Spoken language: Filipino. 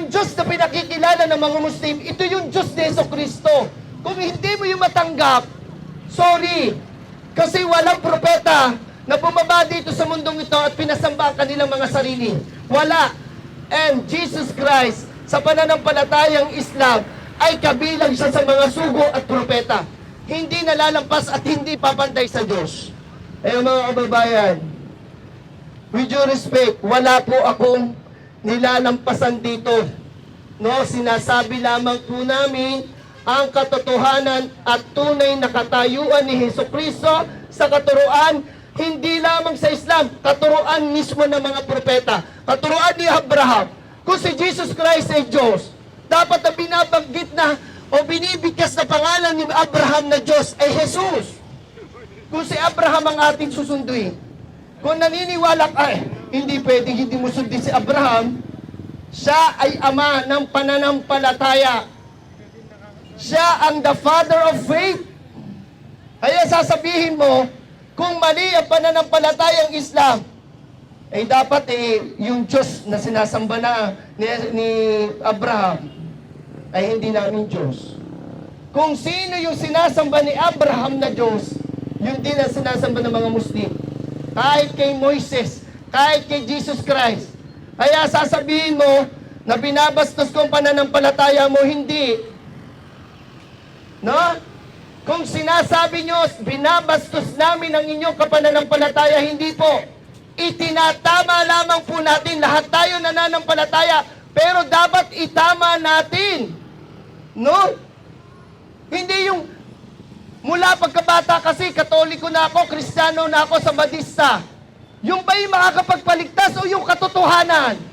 Ang Diyos na pinakikilala ng mga Muslim, ito yung Diyos ni Yeso Kristo. Kung hindi mo yung matanggap, sorry, kasi walang propeta na bumaba dito sa mundong ito at pinasamba ang kanilang mga sarili. Wala. And Jesus Christ, sa pananampalatayang Islam, ay kabilang siya sa mga sugo at propeta. Hindi nalalampas at hindi papantay sa Diyos. Eh mga kababayan, with due respect, wala po akong nilalampasan dito. No, sinasabi lamang po namin ang katotohanan at tunay na katayuan ni Heso Kristo sa katuruan, hindi lamang sa Islam, katuruan mismo ng mga propeta, katuruan ni Abraham. Kung si Jesus Christ ay Diyos, dapat na binabanggit na o binibigkas na pangalan ni Abraham na Diyos ay Jesus. Kung si Abraham ang ating susunduin, kung naniniwala ka, eh, hindi pwedeng hindi mo sundin si Abraham, siya ay ama ng pananampalataya. Siya ang the father of faith. Kaya sasabihin mo, kung mali ang pananampalatayang Islam, ay dapat eh, yung Diyos na sinasamba na ni, ni Abraham, ay hindi namin Diyos. Kung sino yung sinasamba ni Abraham na Diyos, yun din ang sinasamba ng mga Muslim. Kahit kay Moises, kahit kay Jesus Christ. Kaya sasabihin mo na binabastos ko ang pananampalataya mo, hindi. No? Kung sinasabi nyo, binabastos namin ang inyong kapananampalataya, hindi po. Itinatama lamang po natin, lahat tayo nananampalataya, pero dapat itama natin. No? Hindi yung mula pagkabata kasi katoliko na ako, kristyano na ako sa badista. Yung ba yung makakapagpaligtas o yung katotohanan?